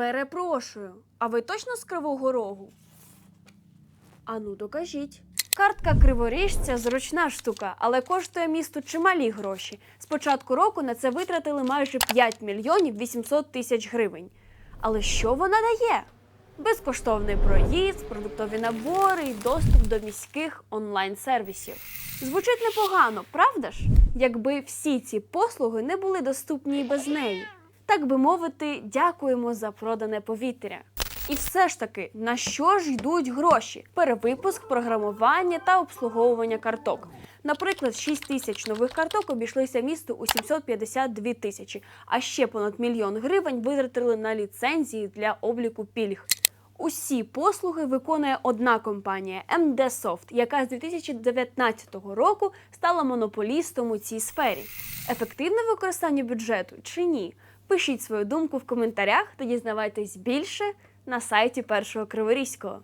Перепрошую, а ви точно з Кривого Рогу? Ану, докажіть. Картка криворіжця зручна штука, але коштує місту чималі гроші. З початку року на це витратили майже 5 мільйонів 800 тисяч гривень. Але що вона дає? Безкоштовний проїзд, продуктові набори і доступ до міських онлайн-сервісів. Звучить непогано, правда ж? Якби всі ці послуги не були доступні і без неї. Так би мовити, дякуємо за продане повітря. І все ж таки, на що ж йдуть гроші? Перевипуск, програмування та обслуговування карток. Наприклад, 6 тисяч нових карток обійшлися місту у 752 тисячі, а ще понад мільйон гривень витратили на ліцензії для обліку пільг. Усі послуги виконує одна компанія МД Soft, яка з 2019 року стала монополістом у цій сфері. Ефективне використання бюджету чи ні? Пишіть свою думку в коментарях та дізнавайтесь більше на сайті першого Криворізького.